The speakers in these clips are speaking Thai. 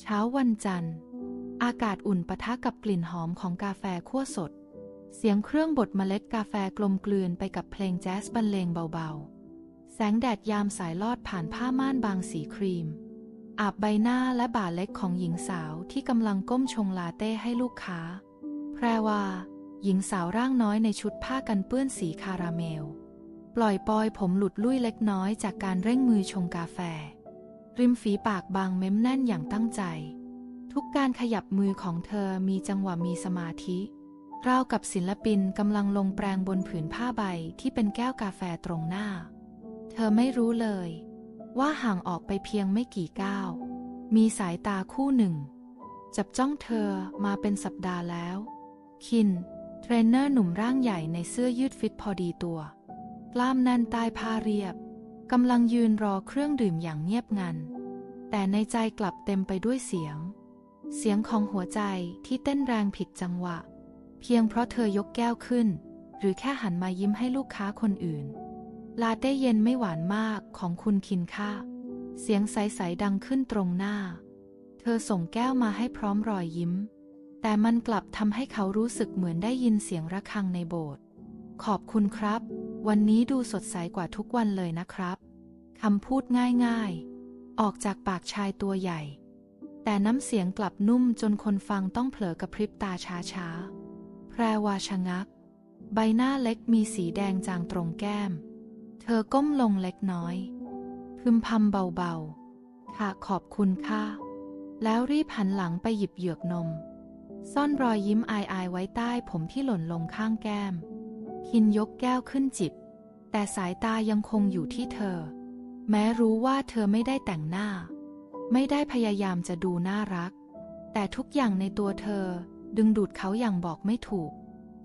เช้าวันจันทร์ อากาศอุ่นปะทะกับกลิ่นหอมของกาแฟคั่วสด เสียงเครื่องบดเมล็ดกาแฟกลมกลืนไปกับเพลงแจ๊สบรรเลงเบาๆ แสงแดดยามสายลอดผ่านผ้าม่านบางสีครีม อาบใบหน้าและบ่าเล็กของหญิงสาวที่กำลังก้มชงลาเต้ให้ลูกค้า แพรว่า หญิงสาวร่างน้อยในชุดผ้ากันเปื้อนสีคาราเมล ปล่อยปอยผมหลุดลุ่ยเล็กน้อยจากการเร่งมือชงกาแฟ ริมฝีปากบางเม้มแน่นอย่างตั้งใจ ทุกการขยับมือของเธอมีจังหวะมีสมาธิ ราวกับศิลปินกำลังลงแปรงบนผืนผ้าใบที่เป็นแก้วกาแฟตรงหน้า เธอไม่รู้เลย ว่าห่างออกไปเพียงไม่กี่ก้าว มีสายตาคู่หนึ่ง จับจ้องเธอมาเป็นสัปดาห์แล้ว คิน เทรนเนอร์หนุ่มร่างใหญ่ในเสื้อยืดฟิตพอดีตัว กล้ามแน่นใต้ผ้าเรียบ กำลังยืนรอเครื่องดื่มอย่างเงียบงัน แต่ในใจกลับเต็มไปด้วยเสียง เสียงของหัวใจที่เต้นแรงผิดจังหวะ เพียงเพราะเธอยกแก้วขึ้น หรือแค่หันมายิ้มให้ลูกค้าคนอื่น ลาเต้เย็นไม่หวานมากของคุณคินค่ะเสียงใสๆดังขึ้นตรงหน้า เธอส่งแก้วมาให้พร้อมรอยยิ้ม แต่มันกลับทำให้เขารู้สึกเหมือนได้ยินเสียงระฆังในโบสถ์ขอบคุณครับ วันนี้ดูสดใสกว่าทุกวันเลยนะครับ คำพูดง่ายๆ ออกจากปากชายตัวใหญ่ แต่น้ำเสียงกลับนุ่มจนคนฟังต้องเผลอกระพริบตาช้าๆ แพรวาชะงัก ใบหน้าเล็กมีสีแดงจางตรงแก้ม เธอก้มลงเล็กน้อยพึมพำเบาๆ ค่ะขอบคุณค่ะ แล้วรีบหันหลังไปหยิบเหยือกนม ซ่อนรอยยิ้มอายๆไว้ใต้ผมที่หล่นลงข้างแก้ม คินยกแก้วขึ้นจิบ แต่สายตายังคงอยู่ที่เธอ แม้รู้ว่าเธอไม่ได้แต่งหน้า ไม่ได้พยายามจะดูน่ารัก แต่ทุกอย่างในตัวเธอดึงดูดเขาอย่างบอกไม่ถูก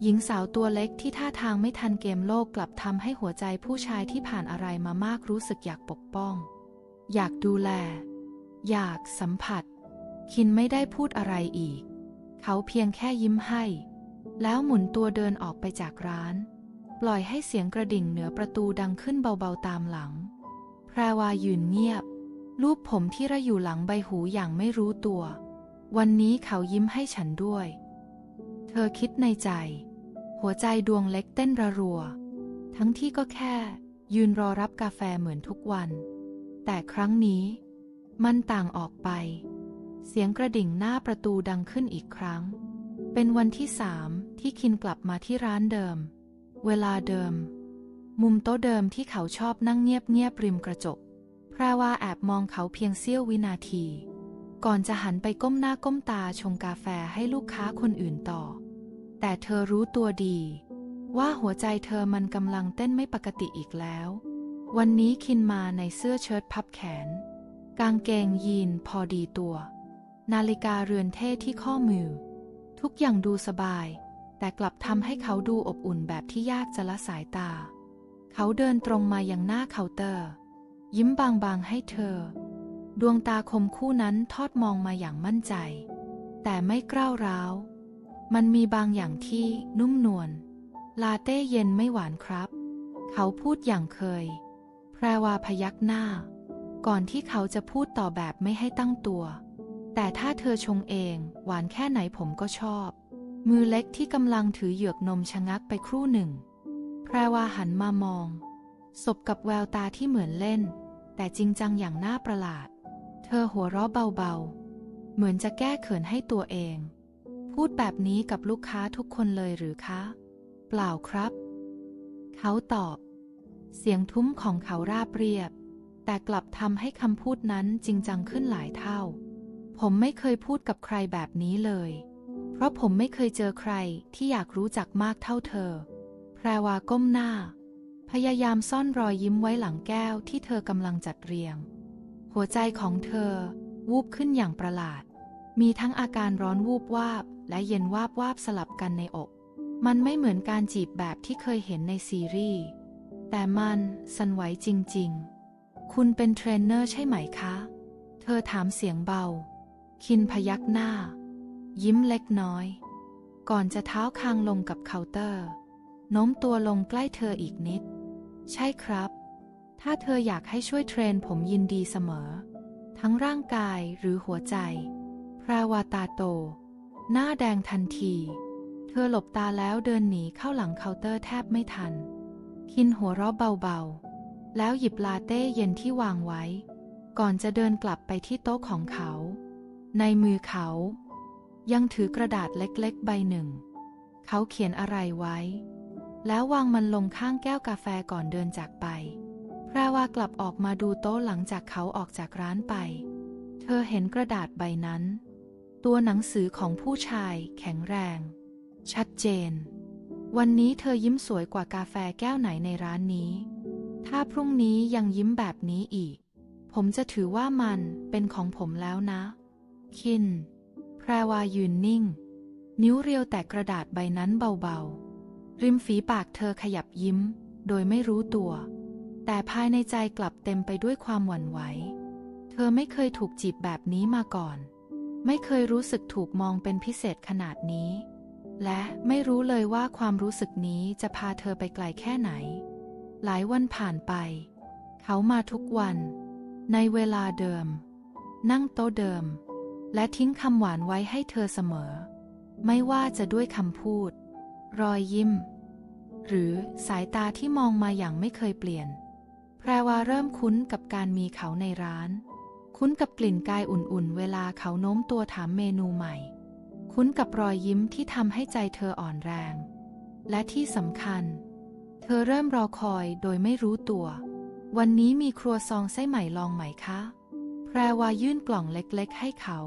หญิงสาวตัวเล็กที่ท่าทางไม่ทันเกมโลกกลับทำให้หัวใจผู้ชายที่ผ่านอะไรมามากรู้สึกอยากปกป้อง อยากดูแล อยากสัมผัส คินไม่ได้พูดอะไรอีก เขาเพียงแค่ยิ้มให้ แล้วหมุนตัวเดินออกไปจากร้าน ปล่อยให้เสียงกระดิ่งเหนือประตูดังขึ้นเบาๆตามหลัง รวายืนเงียบ รูปผมที่ระอยู่หลังใบหูอย่างไม่รู้ตัว วันนี้เขายิ้มให้ฉันด้วย เธอคิดในใจ หัวใจดวงเล็กเต้นระรัว ทั้งที่ก็แค่ ยืนรอรับกาแฟเหมือนทุกวัน แต่ครั้งนี้ มันต่างออกไป เสียงกระดิ่งหน้าประตูดังขึ้นอีกครั้ง เป็นวันที่สามที่คินกลับมาที่ร้านเดิม เวลาเดิม มุมโต๊ะเดิมที่เขาชอบนั่งเงียบๆริมกระจกแพรว่าแอบมองเขาเพียงเสี้ยววินาที ก่อนจะหันไปก้มหน้าก้มตาชงกาแฟให้ลูกค้าคนอื่นต่อ แต่เธอรู้ตัวดี ว่าหัวใจเธอมันกำลังเต้นไม่ปกติอีกแล้ว วันนี้คินมาในเสื้อเชิ้ตพับแขน กางเกงยีนพอดีตัว นาฬิกาเรือนเท่ที่ข้อมือ ทุกอย่างดูสบาย แต่กลับทำให้เขาดูอบอุ่นแบบที่ยากจะละสายตา เขาเดินตรงมาอยังหน้าเคาน์เตอร์ ยิ้มบางๆให้เธอ ดวงตาคมคู่นั้นทอดมองมาอย่างมั่นใจ แต่ไม่กล้าวร้าว มันมีบางอย่างที่นุ่มนวลลาเต้เย็นไม่หวานครับ เขาพูดอย่างเคย แพรวาพยักหน้า ก่อนที่เขาจะพูดต่อแบบไม่ให้ตั้งตัว แต่ถ้าเธอชงเอง หวานแค่ไหนผมก็ชอบ มือเล็กที่กำลังถือเหยือกนมชะงักไปครู่หนึ่ง แพรวาหันมามองสบกับแววตาที่เหมือนเล่น แต่จริงจังอย่างน่าประหลาด เธอหัวเราะเบาๆ เหมือนจะแก้เขินให้ตัวเอง พูดแบบนี้กับลูกค้าทุกคนเลยหรือคะ เปล่าครับ เขาตอบ เสียงทุ้มของเขาราบเรียบ แต่กลับทำให้คำพูดนั้นจริงจังขึ้นหลายเท่า ผมไม่เคยพูดกับใครแบบนี้เลย เพราะผมไม่เคยเจอใครที่อยากรู้จักมากเท่าเธอ แพรวาก้มหน้า พยายามซ่อนรอยยิ้มไว้หลังแก้วที่เธอกำลังจัดเรียง หัวใจของเธอ วูบขึ้นอย่างประหลาด มีทั้งอาการร้อนวูบวาบ และเย็นวาบวาบสลับกันในอก มันไม่เหมือนการจีบแบบที่เคยเห็นในซีรีส์แต่มันสั่นไหวจริง ๆ คุณเป็นเทรนเนอร์ใช่ไหมคะ เธอถามเสียงเบา คินพยักหน้า ยิ้มเล็กน้อย ก่อนจะเท้าคางลงกับเคาน์เตอร์ โน้มตัวลงใกล้เธออีกนิด ใช่ครับ ถ้าเธออยากให้ช่วยเทรนผมยินดีเสมอ ทั้งร่างกายหรือหัวใจ พราวาตาโต หน้าแดงทันที เธอหลบตาแล้วเดินหนีเข้าหลังเคาน์เตอร์แทบไม่ทัน คินหัวเราะเบาๆ แล้วหยิบลาเต้เย็นที่วางไว้ ก่อนจะเดินกลับไปที่โต๊ะของเขา ในมือเขา ยังถือกระดาษเล็กๆ ใบหนึ่ง เขาเขียนอะไรไว้ แล้ววางมันลงข้างแก้วกาแฟก่อนเดินจากไป แพรวากลับออกมาดูโต๊ะหลังจากเขาออกจากร้านไป เธอเห็นกระดาษใบนั้น ตัวหนังสือของผู้ชาย แข็งแรง ชัดเจน วันนี้เธอยิ้มสวยกว่ากาแฟแก้วไหนในร้านนี้ ถ้าพรุ่งนี้ยังยิ้มแบบนี้อีก ผมจะถือว่ามันเป็นของผมแล้วนะ คิน แพรวายืนนิ่ง นิ้วเรียวแต่กระดาษใบนั้นเบาๆ ริมฝีปากเธอขยับยิ้ม โดยไม่รู้ตัว แต่ภายในใจกลับเต็มไปด้วยความหวั่นไหว เธอไม่เคยถูกจีบแบบนี้มาก่อน ไม่เคยรู้สึกถูกมองเป็นพิเศษขนาดนี้ และไม่รู้เลยว่าความรู้สึกนี้จะพาเธอไปไกลแค่ไหน หลายวันผ่านไป เขามาทุกวัน ในเวลาเดิม นั่งโต๊ะเดิม และทิ้งคำหวานไว้ให้เธอเสมอ ไม่ว่าจะด้วยคำพูด รอยยิ้ม หรือสายตาที่มองมาอย่างไม่เคยเปลี่ยน แพรวาเริ่มคุ้นกับการมีเขาในร้าน คุ้นกับกลิ่นกายอุ่นๆ เวลาเขาโน้มตัวถามเมนูใหม่ คุ้นกับรอยยิ้มที่ทำให้ใจเธออ่อนแรง และที่สำคัญ เธอเริ่มรอคอยโดยไม่รู้ตัว วันนี้มีครัวซองไส้ใหม่ลองไหมคะ แพรวายื่นกล่องเล็กๆ ให้เขา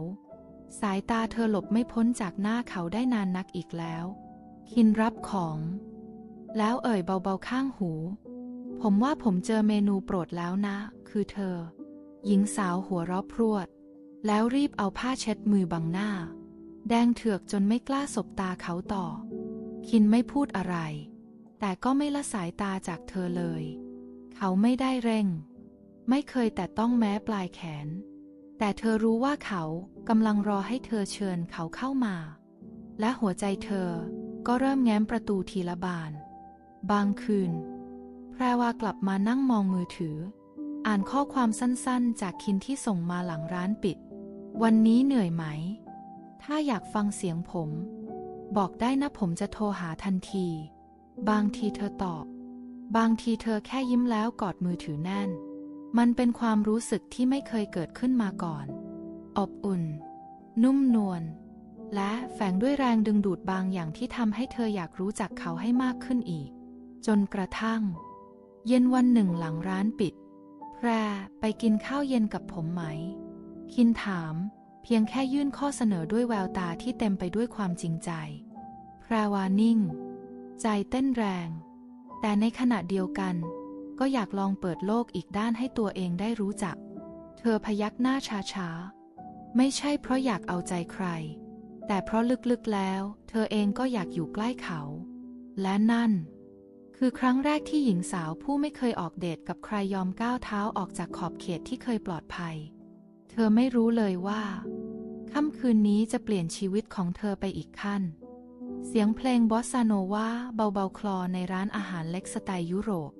สายตาเธอหลบไม่พ้นจากหน้าเขาได้นานนักอีกแล้ว คินรับของ แล้วเอ่ยเบาๆข้างหู ผมว่าผมเจอเมนูโปรดแล้วนะ คือเธอ หญิงสาวหัวเราะพรวด แล้วรีบเอาผ้าเช็ดมือบังหน้า แดงเถือกจนไม่กล้าสบตาเขาต่อ คินไม่พูดอะไร แต่ก็ไม่ละสายตาจากเธอเลย เขาไม่ได้เร่ง ไม่เคยแต่ต้องแม้ปลายแขน แต่เธอรู้ว่าเขากำลังรอให้เธอเชิญเขาเข้ามา และหัวใจเธอ ก็เริ่มแง้มประตูทีละบาน บางคืน แพรวากลับมานั่งมองมือถือ อ่านข้อความสั้นๆ จากคินที่ส่งมาหลังร้านปิด วันนี้เหนื่อยไหม ถ้าอยากฟังเสียงผม บอกได้นะผมจะโทรหาทันที บางทีเธอตอบ บางทีเธอแค่ยิ้มแล้วกอดมือถือแน่น มันเป็นความรู้สึกที่ไม่เคยเกิดขึ้นมาก่อน อบอุ่น นุ่มนวล และแฝงด้วยแรงดึงดูดบางอย่างที่ทำให้เธออยากรู้จักเขาให้มากขึ้นอีก จนกระทั่ง เย็นวันหนึ่งหลังร้านปิด แพรไปกินข้าวเย็นกับผมไหม คินถาม เพียงแค่ยื่นข้อเสนอด้วยแววตาที่เต็มไปด้วยความจริงใจ แพรวานิ่ง ใจเต้นแรง แต่ในขณะเดียวกัน ก็อยากลองเปิดโลกอีกด้านให้ตัวเองได้รู้จัก เธอพยักหน้าช้าๆ ไม่ใช่เพราะอยากเอาใจใคร แต่เพราะลึกๆแล้ว เธอเองก็อยากอยู่ใกล้เขา และนั่น คือครั้งแรกที่หญิงสาวผู้ไม่เคยออกเดทกับใครยอมก้าวเท้าออกจากขอบเขตที่เคยปลอดภัย เธอไม่รู้เลยว่าค่ำคืนนี้จะเปลี่ยนชีวิตของเธอไปอีกขั้น เสียงเพลงบอสซาโนวาเบาๆคลอในร้านอาหารเล็กสไตล์ยุโรป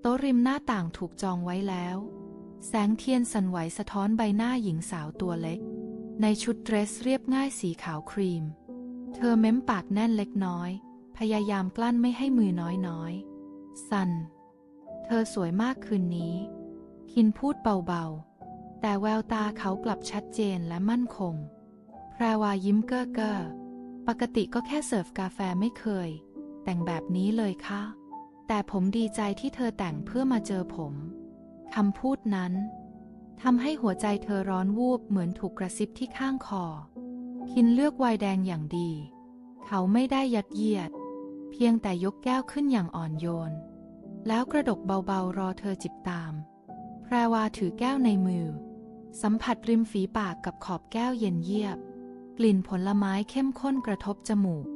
โต๊ะริมหน้าต่างถูกจองไว้แล้ว แสงเทียนสั่นไหวสะท้อนใบหน้าหญิงสาวตัวเล็ก ในชุดเดรสเรียบง่ายสีขาวครีม เธอเม้มปากแน่นเล็กน้อย พยายามกลั้นไม่ให้มือน้อยๆสั่นเธอสวยมากคืนนี้ คินพูดเบาๆ แต่แววตาเขากลับชัดเจนและมั่นคง แพรวายิ้มเก้อเก้อปกติก็แค่เสิร์ฟกาแฟไม่เคย แต่งแบบนี้เลยค่ะ แต่ผมดีใจที่เธอแต่งเพื่อมาเจอผม คำพูดนั้น ทำให้หัวใจเธอร้อนวูบเหมือนถูกกระซิบที่ข้างคอ คินเลือกไวน์แดงอย่างดี เขาไม่ได้ยัดเยียด เพียงแต่ยกแก้วขึ้นอย่างอ่อนโยน แล้วกระดกเบาๆรอเธอจิบตาม แพรวาถือแก้วในมือ สัมผัสริมฝีปากกับขอบแก้วเย็นเยียบ กลิ่นผลไม้เข้มข้นกระทบจมูก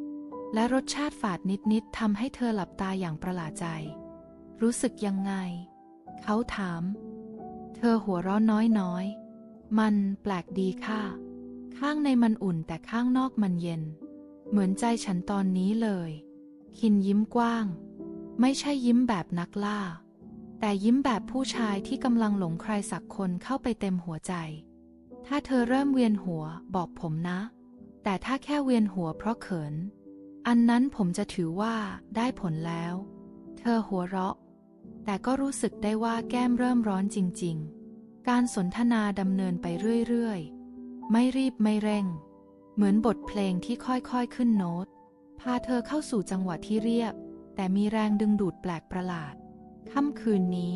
และรสชาติฝาดนิดๆทำให้เธอหลับตาอย่างประหลาดใจ รู้สึกยังไง เขาถาม เธอหัวเราะน้อยๆ มันแปลกดีค่ะ ข้างในมันอุ่นแต่ข้างนอกมันเย็น เหมือนใจฉันตอนนี้เลย คินยิ้มกว้าง ไม่ใช่ยิ้มแบบนักล่า แต่ยิ้มแบบผู้ชายที่กำลังหลงใครสักคนเข้าไปเต็มหัวใจ ถ้าเธอเริ่มเวียนหัวบอกผมนะ แต่ถ้าแค่เวียนหัวเพราะเขิน อันนั้นผมจะถือว่าได้ผลแล้ว เธอหัวเราะ แต่ก็รู้สึกได้ว่าแก้มเริ่มร้อนจริง ๆ การสนทนาดำเนินไปเรื่อยๆ ไม่รีบไม่เร่ง เหมือนบทเพลงที่ค่อยๆขึ้นโน้ต พาเธอเข้าสู่จังหวะที่เรียบ แต่มีแรงดึงดูดแปลกประหลาด ค่ำคืนนี้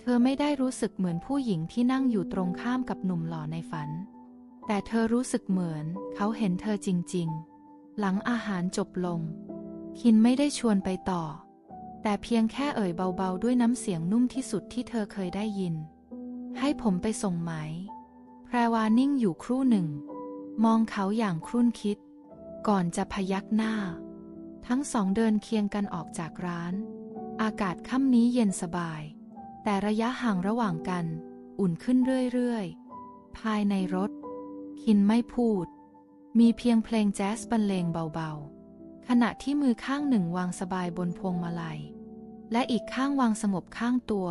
เธอไม่ได้รู้สึกเหมือนผู้หญิงที่นั่งอยู่ตรงข้ามกับหนุ่มหล่อในฝัน แต่เธอรู้สึกเหมือนเขาเห็นเธอจริง ๆ หลังอาหารจบลง คินไม่ได้ชวนไปต่อ แต่เพียงแค่เอ่ยเบาๆ ด้วยน้ำเสียงนุ่มที่สุดที่เธอเคยได้ยิน ให้ผมไปส่งไหม แพรวานิ่งอยู่ครู่หนึ่ง มองเขาอย่างครุ่นคิด ก่อนจะพยักหน้า ทั้งสองเดินเคียงกันออกจากร้าน อากาศค่ำนี้เย็นสบาย แต่ระยะห่างระหว่างกัน อุ่นขึ้นเรื่อยๆ ภายในรถ คินไม่พูด มีเพียงเพลงแจ๊สบรรเลงเบาๆ ขณะที่มือข้างหนึ่งวางสบายบนพวงมาลัย และอีกข้างวางสงบข้างตัว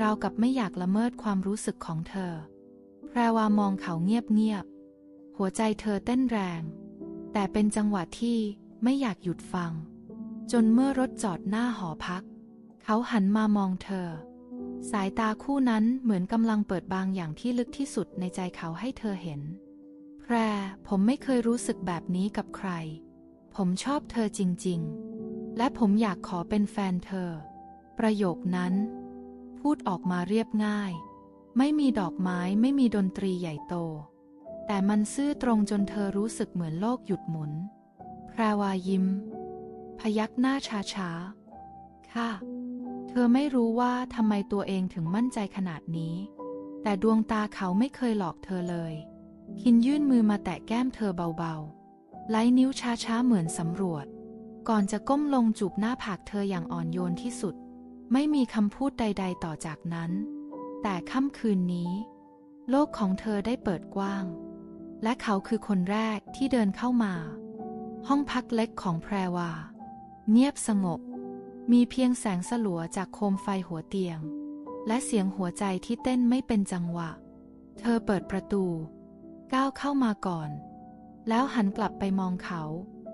ราวกับไม่อยากละเมิดความรู้สึกของเธอ แพรวามองเขาเงียบๆ หัวใจเธอเต้นแรง แต่เป็นจังหวะที่ไม่อยากหยุดฟัง จนเมื่อรถจอดหน้าหอพัก เขาหันมามองเธอ สายตาคู่นั้นเหมือนกำลังเปิดบางอย่างที่ลึกที่สุดในใจเขาให้เธอเห็น แพรผมไม่เคยรู้สึกแบบนี้กับใคร ผมชอบเธอจริง ๆ และผมอยากขอเป็นแฟนเธอ ประโยคนั้น พูดออกมาเรียบง่าย ไม่มีดอกไม้ไม่มีดนตรีใหญ่โต แต่มันซื่อตรงจนเธอรู้สึกเหมือนโลกหยุดหมุน แพรวายิ้ม พยักหน้าช้าๆ ค่ะ เธอไม่รู้ว่าทำไมตัวเองถึงมั่นใจขนาดนี้ แต่ดวงตาเขาไม่เคยหลอกเธอเลย คินยื่นมือมาแตะแก้มเธอเบาๆ ไล้นิ้วช้าๆเหมือนสำรวจ ก่อนจะก้มลงจูบหน้าผากเธออย่างอ่อนโยนที่สุด ไม่มีคำพูดใด ๆ ต่อจากนั้น แต่ค่ำคืนนี้ โลกของเธอได้เปิดกว้าง และเขาคือคนแรกที่เดินเข้ามา ห้องพักเล็กของแพรวา เงียบสงบ มีเพียงแสงสลัวจากโคมไฟหัวเตียง และเสียงหัวใจที่เต้นไม่เป็นจังหวะ เธอเปิดประตู ก้าวเข้ามาก่อน แล้วหันกลับไปมองเขา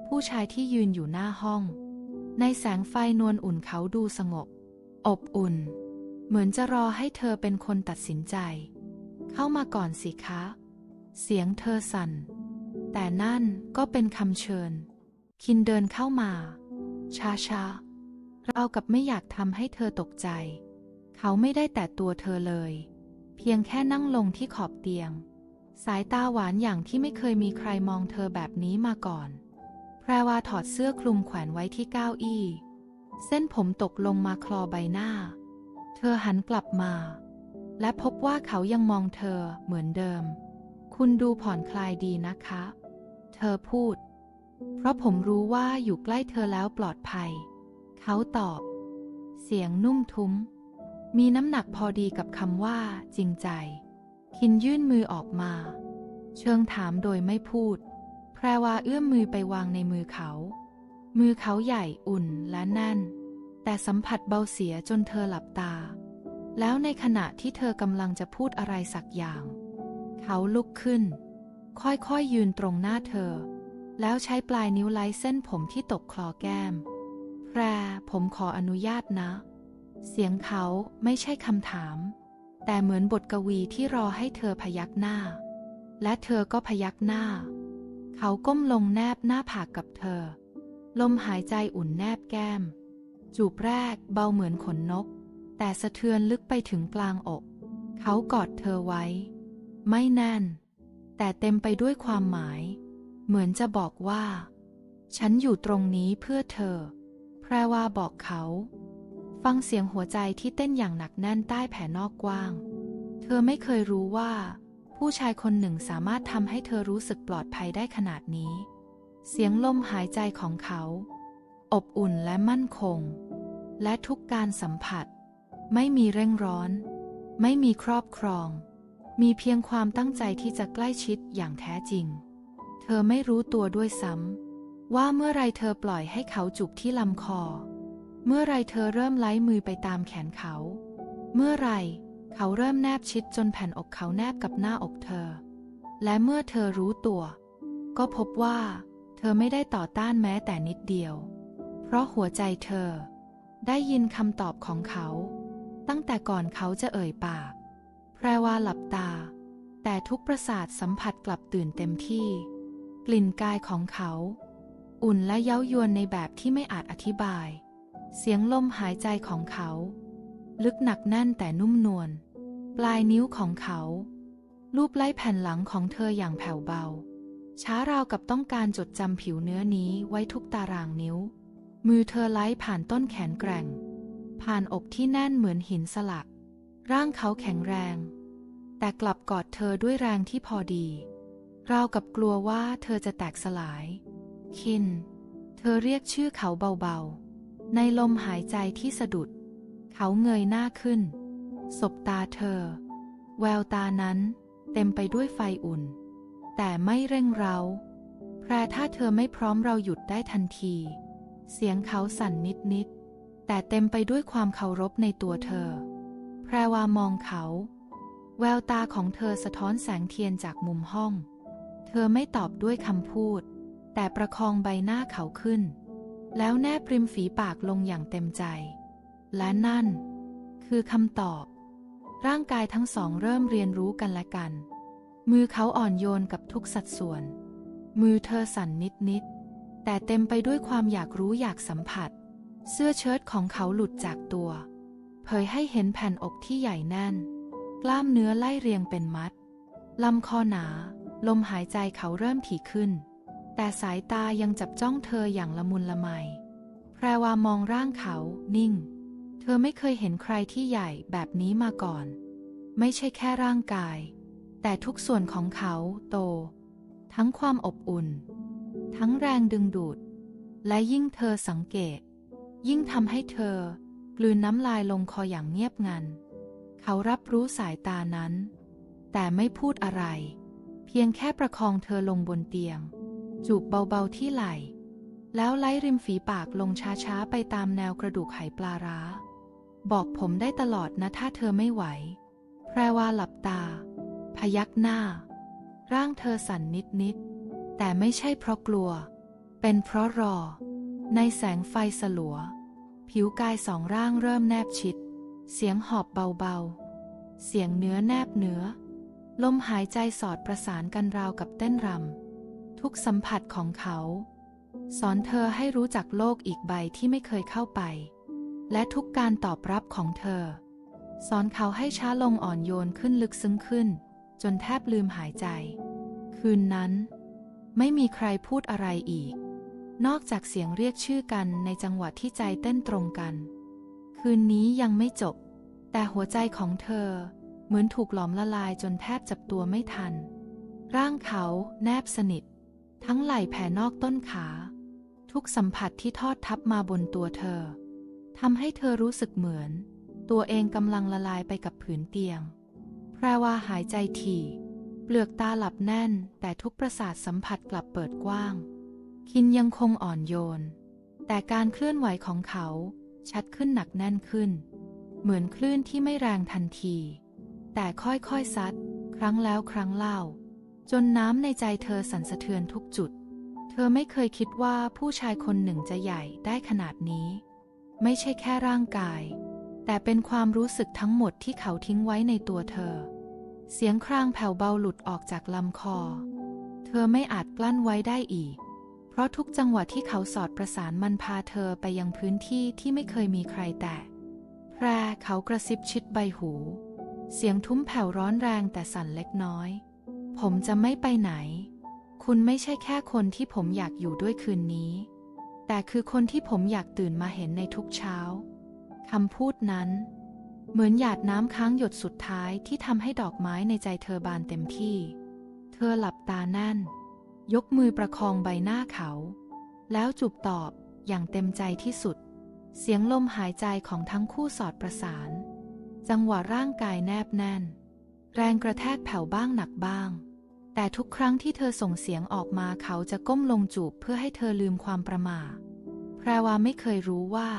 ผู้ชายที่ยืนอยู่หน้าห้อง ในแสงไฟนวลอุ่นเขาดูสงบ อบอุ่น เหมือนจะรอให้เธอเป็นคนตัดสินใจ เข้ามาก่อนสิคะ เสียงเธอสั่น แต่นั่นก็เป็นคำเชิญ คินเดินเข้ามา ช้าๆเรากับไม่อยากทำให้เธอตกใจ เขาไม่ได้แตะตัวเธอเลย เพียงแค่นั่งลงที่ขอบเตียง สายตาหวานอย่างที่ไม่เคยมีใครมองเธอแบบนี้มาก่อน แพรวาถอดเสื้อคลุมแขวนไว้ที่เก้าอี้ เส้นผมตกลงมาคลอใบหน้า เธอหันกลับมา และพบว่าเขายังมองเธอเหมือนเดิม คุณดูผ่อนคลายดีนะคะ เธอพูด เพราะผมรู้ว่าอยู่ใกล้เธอแล้วปลอดภัย เขาตอบ เสียงนุ่มทุ้ม มีน้ำหนักพอดีกับคำว่าจริงใจ คินยื่นมือออกมา เชิงถามโดยไม่พูด แพรวาเอื้อมมือไปวางในมือเขา มือเขาใหญ่อุ่นและแน่น แต่สัมผัสเบาเสียจนเธอหลับตา แล้วในขณะที่เธอกำลังจะพูดอะไรสักอย่าง เขาลุกขึ้น ค่อยๆยยืนตรงหน้าเธอ แล้วใช้ปลายนิ้วไล้เส้นผมที่ตกคลอแก้ม แพรผมขออนุญาตนะ เสียงเขาไม่ใช่คำถาม แต่เหมือนบทกวีที่รอให้เธอพยักหน้า และเธอก็พยักหน้า เขาก้มลงแนบหน้าผากกับเธอ ลมหายใจอุ่นแนบแก้ม จูบแรกเบาเหมือนขนนก แต่สะเทือนลึกไปถึงกลางอก เขากอดเธอไว้ ไม่แน่น แต่เต็มไปด้วยความหมาย เหมือนจะบอกว่า ฉันอยู่ตรงนี้เพื่อเธอ แพรว่าบอกเขา ฟังเสียงหัวใจที่เต้นอย่างหนักแน่นใต้แผ่นอกกว้าง เธอไม่เคยรู้ว่า ผู้ชายคนหนึ่งสามารถทำให้เธอรู้สึกปลอดภัยได้ขนาดนี้ เสียงลมหายใจของเขา อบอุ่นและมั่นคง และทุกการสัมผัส ไม่มีเร่งร้อน ไม่มีครอบครอง มีเพียงความตั้งใจที่จะใกล้ชิดอย่างแท้จริง เธอไม่รู้ตัวด้วยซ้ำว่าเมื่อไรเธอปล่อยให้เขาจุบที่ลำคอ เมื่อไรเธอเริ่มไล้มือไปตามแขนเขา เมื่อไรเขาเริ่มแนบชิดจนแผ่นอกเขาแนบกับหน้าอกเธอ และเมื่อเธอรู้ตัว ก็พบว่า เธอไม่ได้ต่อต้านแม้แต่นิดเดียว เพราะหัวใจเธอ ได้ยินคำตอบของเขา ตั้งแต่ก่อนเขาจะเอ่ยปาก แพรว่าหลับตา แต่ทุกประสาทสัมผัสกลับตื่นเต็มที่ กลิ่นกายของเขา อุ่นและเย้ายวนในแบบที่ไม่อาจอธิบาย เสียงลมหายใจของเขา ลึกหนักแน่นแต่นุ่มนวล ปลายนิ้วของเขา ลูบไล่แผ่นหลังของเธออย่างแผ่วเบา ช้าราวกับต้องการจดจำผิวเนื้อนี้ไว้ทุกตารางนิ้ว มือเธอไล่ผ่านต้นแขนแกร่ง ผ่านอกที่แน่นเหมือนหินสลัก ร่างเขาแข็งแรง แต่กลับกอดเธอด้วยแรงที่พอดี ราวกับกลัวว่าเธอจะแตกสลาย คิน เธอเรียกชื่อเขาเบาๆ ในลมหายใจที่สะดุด เขาเงยหน้าขึ้น สบตาเธอ แววตานั้นเต็มไปด้วยไฟอุ่น แต่ไม่เร่งเร้า แพรถ้าเธอไม่พร้อมเราหยุดได้ทันที เสียงเขาสั่นนิดๆ แต่เต็มไปด้วยความเคารพในตัวเธอ แพรวามองเขา แววตาของเธอสะท้อนแสงเทียนจากมุมห้อง เธอไม่ตอบด้วยคำพูด แต่ประคองใบหน้าเขาขึ้น แล้วแนบริมฝีปากลงอย่างเต็มใจ และนั่น คือคำตอบ ร่างกายทั้งสองเริ่มเรียนรู้กันและกัน มือเขาอ่อนโยนกับทุกสัดส่วน มือเธอสั่นนิดๆ แต่เต็มไปด้วยความอยากรู้อยากสัมผัส เสื้อเชิ้ตของเขาหลุดจากตัว เผยให้เห็นแผ่นอกที่ใหญ่แน่น กล้ามเนื้อไล่เรียงเป็นมัด ลำคอหนา ลมหายใจเขาเริ่มถี่ขึ้น แต่สายตายังจับจ้องเธออย่างละมุนละไม แพรวามองร่างเขา นิ่ง เธอไม่เคยเห็นใครที่ใหญ่แบบนี้มาก่อน ไม่ใช่แค่ร่างกาย แต่ทุกส่วนของเขาโต ทั้งความอบอุ่น ทั้งแรงดึงดูด และยิ่งเธอสังเกต ยิ่งทำให้เธอกลืนน้ำลายลงคออย่างเงียบงัน เขารับรู้สายตานั้น แต่ไม่พูดอะไร เพียงแค่ประคองเธอลงบนเตียง จูบเบาๆที่ไหล่ แล้วไล่ริมฝีปากลงช้าๆ ไปตามแนวกระดูกไหปลาร้า บอกผมได้ตลอดนะถ้าเธอไม่ไหว แพรว่าหลับตา พยักหน้า ร่างเธอสั่นนิดๆ แต่ไม่ใช่เพราะกลัว เป็นเพราะรอ ในแสงไฟสลัว ผิวกายสองร่างเริ่มแนบชิด เสียงหอบเบาๆ เสียงเนื้อแนบเนื้อลมหายใจสอดประสานกันราวกับเต้นรำ ทุกสัมผัสของเขา สอนเธอให้รู้จักโลกอีกใบที่ไม่เคยเข้าไป และทุกการตอบรับของเธอ สอนเขาให้ช้าลงอ่อนโยนขึ้นลึกซึ้งขึ้น จนแทบลืมหายใจ คืนนั้น ไม่มีใครพูดอะไรอีก นอกจากเสียงเรียกชื่อกันในจังหวะที่ใจเต้นตรงกัน คืนนี้ยังไม่จบ แต่หัวใจของเธอเหมือนถูกหลอมละลายจนแทบจับตัวไม่ทัน ร่างเขาแนบสนิท ทั้งไหล่แผ่นอกต้นขา ทุกสัมผัสที่ทอดทับมาบนตัวเธอทำให้เธอรู้สึกเหมือน ตัวเองกำลังละลายไปกับผืนเตียง แพรว่าหายใจถี่ เปลือกตาหลับแน่น แต่ทุกประสาทสัมผัสกลับเปิดกว้าง คินยังคงอ่อนโยน แต่การเคลื่อนไหวของเขาชัดขึ้นหนักแน่นขึ้น เหมือนคลื่นที่ไม่แรงทันที แต่ค่อยๆซัด ครั้งแล้วครั้งเล่า จนน้ำในใจเธอสั่นสะเทือนทุกจุด เธอไม่เคยคิดว่าผู้ชายคนหนึ่งจะใหญ่ได้ขนาดนี้ ไม่ใช่แค่ร่างกาย แต่เป็นความรู้สึกทั้งหมดที่เขาทิ้งไว้ในตัวเธอ เสียงครางแผ่วเบาหลุดออกจากลำคอ เธอไม่อาจกลั้นไว้ได้อีก เพราะทุกจังหวะที่เขาสอดประสานมันพาเธอไปยังพื้นที่ที่ไม่เคยมีใครแตะแพรเขากระซิบชิดใบหู เสียงทุ้มแผ่วร้อนแรงแต่สั่นเล็กน้อย ผมจะไม่ไปไหน คุณไม่ใช่แค่คนที่ผมอยากอยู่ด้วยคืนนี้ แต่คือคนที่ผมอยากตื่นมาเห็นในทุกเช้า คำพูดนั้น เหมือนหยาดน้ำค้างหยดสุดท้ายที่ทำให้ดอกไม้ในใจเธอบานเต็มที่ เธอหลับตาแน่น ยกมือประคองใบหน้าเขา แล้วจูบตอบอย่างเต็มใจที่สุด เสียงลมหายใจของทั้งคู่สอดประสาน จังหวะร่างกายแนบแน่น แรงกระแทกแผ่วบ้างหนักบ้าง แต่ทุกครั้งที่เธอส่งเสียงออกมาเขาจะก้มลงจูบเพื่อให้เธอลืมความประหม่าแพรวาไม่เคยรู้ว่า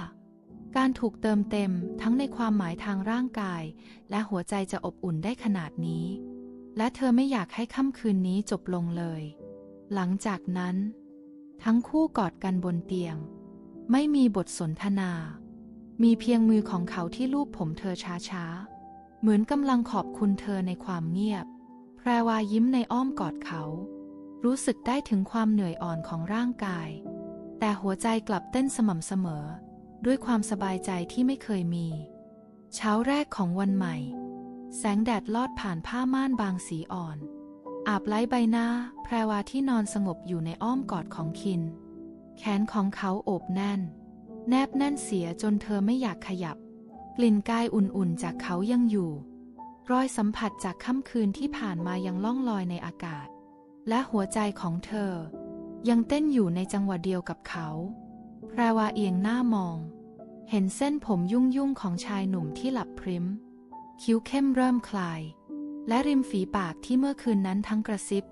การถูกเติมเต็มทั้งในความหมายทางร่างกาย และหัวใจจะอบอุ่นได้ขนาดนี้ และเธอไม่อยากให้ค่ำคืนนี้จบลงเลย หลังจากนั้น ทั้งคู่กอดกันบนเตียง ไม่มีบทสนทนา มีเพียงมือของเขาที่ลูบผมเธอช้าๆ เหมือนกำลังขอบคุณเธอในความเงียบ แพรวายิ้มในอ้อมกอดเขา รู้สึกได้ถึงความเหนื่อยอ่อนของร่างกาย แต่หัวใจกลับเต้นสม่ำเสมอ ด้วยความสบายใจที่ไม่เคยมี เช้าแรกของวันใหม่ แสงแดดลอดผ่านผ้าม่านบางสีอ่อน อาบไล้ใบหน้า แพรวาที่นอนสงบอยู่ในอ้อมกอดของคิน แขนของเขาโอบแน่น แนบแน่นเสียจนเธอไม่อยากขยับ กลิ่นกายอุ่นๆ จากเขายังอยู่ รอยสัมผัสจากค่ำคืนที่ผ่านมายังล่องลอยในอากาศ และหัวใจของเธอ ยังเต้นอยู่ในจังหวะเดียวกับเขาแพรวาเอียงหน้ามอง เห็นเส้นผมยุ่งๆของชายหนุ่มที่หลับพริม คิ้วเข้มเริ่มคลาย และริมฝีปากที่เมื่อคืนนั้นทั้งกระซิบ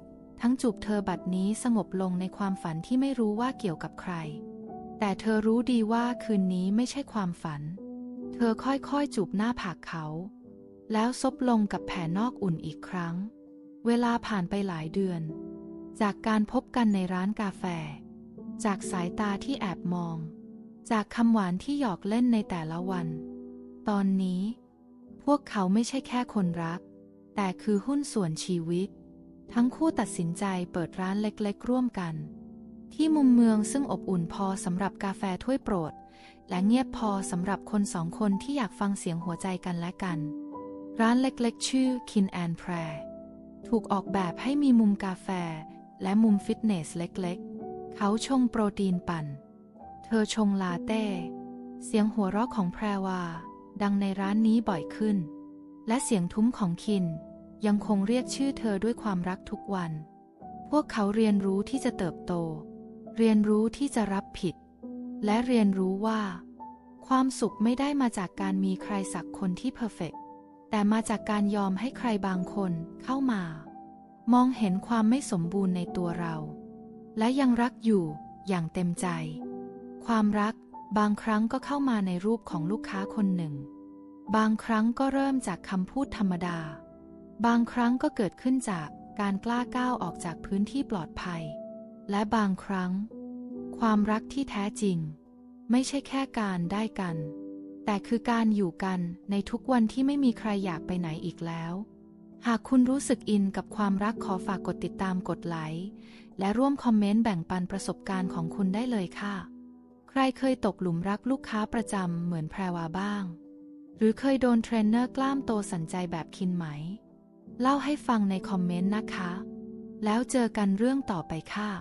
ทั้งจูบเธอบัดนี้สงบลงในความฝันที่ไม่รู้ว่าเกี่ยวกับใคร แต่เธอรู้ดีว่าคืนนี้ไม่ใช่ความฝัน เธอค่อยๆ จูบหน้าผากเขา แล้วซบลงกับแผ่นอกอุ่นอีกครั้ง เวลาผ่านไปหลายเดือน จากการพบกันในร้านกาแฟ จากสายตาที่แอบมอง จากคำหวานที่หยอกเล่นในแต่ละวัน ตอนนี้ พวกเขาไม่ใช่แค่คนรัก แต่คือหุ้นส่วนชีวิต ทั้งคู่ตัดสินใจเปิดร้านเล็กๆ ร่วมกันที่มุมเมืองซึ่งอบอุ่นพอสำหรับกาแฟถ้วยโปรด และเงียบพอสำหรับคนสองคนที่อยากฟังเสียงหัวใจกันและกัน ร้านเล็กๆ ชื่อ Kin and p r a y ถูกออกแบบให้มีมุมกาแฟ และมุมฟิตเนสเล็กๆ เขาชงโปรตีนปั่น เธอชงลาเต้ เสียงหัวเราะของแพรวาดังในร้านนี้บ่อยขึ้น และเสียงทุ้มของคิน ยังคงเรียกชื่อเธอด้วยความรักทุกวัน พวกเขาเรียนรู้ที่จะเติบโต เรียนรู้ที่จะรับผิด และเรียนรู้ว่า ความสุขไม่ได้มาจากการมีใครสักคนที่เพอร์เฟกแต่มาจากการยอมให้ใครบางคนเข้ามา มองเห็นความไม่สมบูรณ์ในตัวเรา และยังรักอยู่อย่างเต็มใจ ความรักบางครั้งก็เข้ามาในรูปของลูกค้าคนหนึ่ง บางครั้งก็เริ่มจากคำพูดธรรมดา บางครั้งก็เกิดขึ้นจากการกล้าก้าวออกจากพื้นที่ปลอดภัย และบางครั้ง ความรักที่แท้จริง ไม่ใช่แค่การได้กัน แต่คือการอยู่กันในทุกวันที่ไม่มีใครอยากไปไหนอีกแล้ว หากคุณรู้สึกอินกับความรักขอฝากกดติดตามกดไลค์และร่วมคอมเมนต์แบ่งปันประสบการณ์ของคุณได้เลยค่ะ ใครเคยตกหลุมรักลูกค้าประจำเหมือนแพรวาบ้าง หรือเคยโดนเทรนเนอร์กล้ามโตสันใจแบบคินไหม เล่าให้ฟังในคอมเมนต์นะคะ แล้วเจอกันเรื่องต่อไปค่ะ